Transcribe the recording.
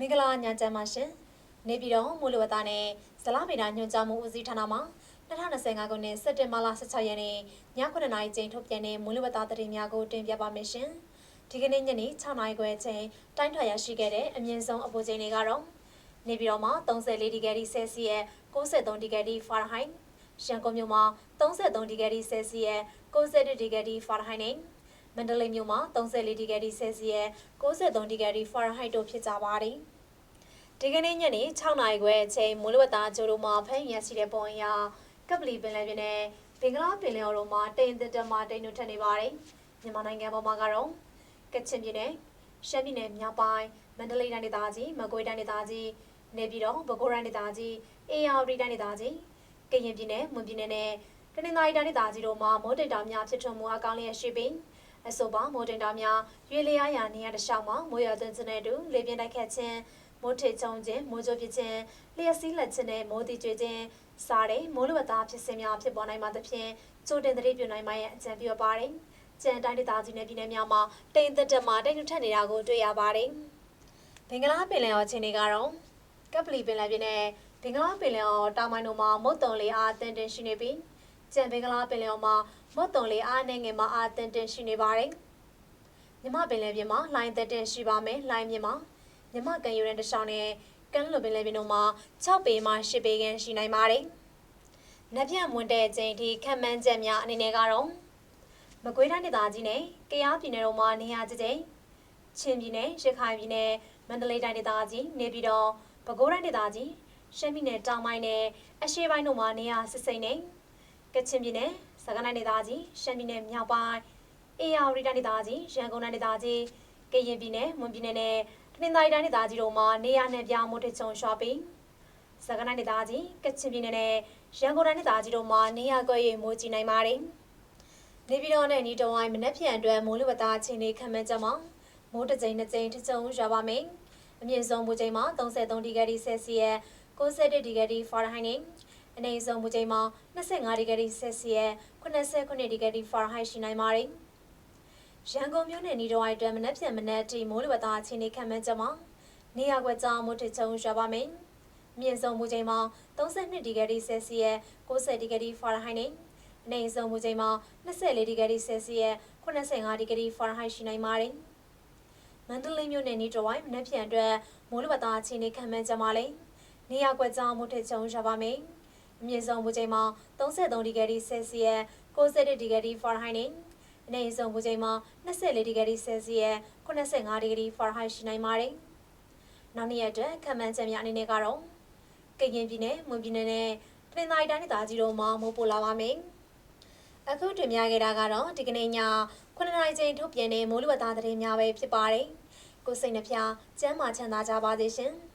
မင်္ဂလာညချမ်းပါရှင်နေပြည်တော်မူလဝတ္တနဲ့ဇလဗေဒညွှန်ကြားမှုဦးစီးဌာနမှ2025ခုနှစ်စက်တင်ဘာလ16ရက်နေ့ည9:00နာရီချိန်ထုတ်ပြန်တဲ့မူလဝတ္တသတင်းများကိုတင်ပြပါမယ်ရှင်ဒီကနေ့ညနေ6:00နာရီခွဲချိန်တိုင်းထွာရရှိခဲ့တဲ့အမြင့်ဆုံးအပူချိန်တွေကတော့နေပြည်တော်မှာ34ဒီဂရီဆယ်စီယပ်63ဒီဂရီဖာရင်ဟိုက်ရန်ကုန်မြို့မှာ33ဒီဂရီဆယ်စီယပ်62ဒီဂရီဖာရင်ဟိုက်နဲ့ မန္တလေးမြို့မှာ34ဒီဂရီဆယ်စီယပ်63ဒီဂရီဖာရင်ဟိုက်တို့ဖြစ်ကြပါတယ်။ဒီကနေ့ညနေ6နာရီခွဲအချိန်မိုးလေဝသကျိုးတို့မှာဖမ်းရရှိတဲ့ပုံအရကပလီပင်လယ်ပြင်နဲ့ဘင်္ဂလားပင်လယ်အော်တို့မှာတိမ်တက်တက်မှတိမ်တို့ထက်နေပါတယ်။မြန်မာနိုင်ငံပေါ်မှာကတော့ကချင်ပြည်နယ်ရှမ်းပြည်နယ်မြောက်ပိုင်းမန္တလေးတိုင်းဒေသကြီးမကွေးတိုင်းဒေသကြီးနေပြည်တော်ပဲခူးတိုင်းဒေသကြီးအေရဝတီတိုင်းဒေသကြီးကရင်ပြည်နယ်မွန်ပြည်နယ်နဲ့တနင်္သာရီတိုင်းဒေသကြီးတို့မှာမိုးတိမ်တောင်များဖြစ်ထွန်းမှုအကောင်းလျက်ရှိပြီး အဆိုပါမိုးတိမ်တောင်များရွေလျားရာနေရာတစ်လျှောက်မှာမိုးရွာသွန်းခြင်းနဲ့အတူလေပြင်းတိုက်ခတ်ခြင်းမိုးထေချုံခြင်းမိုးကြိုးပစ်ခြင်းလျှက်စီးလက်ခြင်းနဲ့မိုးတိကျွေခြင်းစားတဲ့မိုးလေဝသဖြစ်စဉ်များဖြစ်ပေါ်နိုင်မှသဖြင့်ကြိုတင်သတိပြုနိုင်မှရဲ့အကြံပြုပါတယ်။ကျန်တိုင်းဒေသကြီးနဲ့ပြည်နယ်များမှာတိမ်သက်တက်မှတိမ်ထထက်နေတာကိုတွေ့ရပါတယ်။ဘင်္ဂလားပင်လယ်အော်ချင်းတွေကတော့ကပလီပင်လယ်ပြင်နဲ့ဘင်္ဂလားပင်လယ်အော်တောင်ပိုင်းတို့မှာမုတ်တုံလေးအားအသင့်တင်ရှိနေပြီး ကျန်ဘင်္ဂလားပင်လယ်အော်မှာမုတ်တုံလေးအားနဲ့ငယ်မှာအားအသင့်တင်ရှိနေပါတယ်။မြမပင်လယ်ပြင်မှာလိုင်းသက်တင်ရှိပါမယ်။လိုင်းမြင်မှာမြမကန်ယူရန်တစ်ချောင်းနဲ့ကမ်းလွန်ပင်လယ်ပြင်တို့မှာ6ပေမှ10ပေခန့်ရှိနိုင်ပါတယ်။နက်ပြန့်မွန်တဲ့အချိန်ထိခံမှန်းချက်များအနေနဲ့ကတော့မကွေးတိုင်းဒေသကြီးနဲ့ကယားပြည်နယ်တို့မှာနေရာကျကျချင်းပြည်နယ်ရခိုင်ပြည်နယ်မန္တလေးတိုင်းဒေသကြီးနေပြည်တော်ပဲခူးတိုင်းဒေသကြီးရှမ်းပြည်နယ်တောင်ပိုင်းနဲ့အရှေ့ပိုင်းတို့မှာနေရာစစ်စိမ့်နေ ကချင်ပြည်နယ်စကိုင်းတိုင်းဒေသကြီးရှမ်းပြည်နယ်မြောက်ပိုင်းအေရဝတီတိုင်းဒေသကြီးရန်ကုန်တိုင်းဒေသကြီးကရင်ပြည်နယ်မွန်ပြည်နယ်နဲ့တနင်္သာရီတိုင်းဒေသကြီးတို့မှာနေရာနဲ့ပြောင်းမှုထချုံရွှာပြီးစကိုင်းတိုင်းဒေသကြီးကချင်ပြည်နယ်နဲ့ရန်ကုန်တိုင်းဒေသကြီးတို့မှာနေရာကွက်ရမိုးကြီးနိုင်ပါတယ်နေပြည်တော်နဲ့နီတဝိုင်းမနက်ဖြန်အတွက်မိုးလေဝသအခြေအနေခံမှန်းချက်မှာမိုးတစ်ကြိမ်နှစ်ကြိမ်ထချုံရွာပါမယ်။အမြင့်ဆုံးမူချိန်မှာ33ဒီဂရီဆယ်စီယပ်61ဒီဂရီဖာရင်ဟိုက်နဲ့ အနည်းဆုံးမူချိန်မှာ25ဒီဂရီဆယ်စီယပ်89ဒီဂရီဖာရင်ဟိုက်ရှိနိုင်ပါတယ်။ရန်ကုန်မြို့နယ်နီတဝိုင်းအတွက်မနက်ဖြန်မနက်ထိမိုးလေဝသအခြေအနေခံမှန်းချက်မှာနေရာကွက်ကြောင်မိုးထချုံရွာပါမယ်။မြင့်ဆုံးမူချိန်မှာ32ဒီဂရီဆယ်စီယပ်60ဒီဂရီဖာရင်ဟိုက်နဲ့အနည်းဆုံးမူချိန်မှာ24ဒီဂရီဆယ်စီယပ်85ဒီဂရီဖာရင်ဟိုက်ရှိနိုင်ပါတယ်။မန္တလေးမြို့နယ်နီတဝိုင်းမနက်ဖြန်အတွက်မိုးလေဝသအခြေအနေခံမှန်းချက်မှာလည်းနေရာကွက်ကြောင်မိုးထချုံရွာပါမယ်။ အမြင့်ဆုံးမူချိန်မှာ33ဒီဂရီဆယ်စီယပ်60ဒီဂရီဖာရင်ဟိုက်နဲ့အနည်းဆုံးမူချိန်မှာ24ဒီဂရီဆယ်စီယပ်85ဒီဂရီဖာရင်ဟိုက်ရှိနိုင်ပါတယ်။နောက်နေ့ရက်အတွက်ခံမှန်းချက်များအနေနဲ့ကတော့ကရင်ပြည်နယ်၊မွန်ပြည်နယ်နဲ့တနင်္သာရီတိုင်းဒေသကြီးတို့မှာမိုးပိုလာပါမယ်။အခုတင်ပြခဲ့တာကတော့ဒီကနေ့ည9နာရီချိန်ထုတ်ပြန်တဲ့မိုးလေဝသသတင်းများပဲဖြစ်ပါတယ်။ကိုစိတ်နှဖျားစမ်းမချမ်းသာကြပါစေရှင်။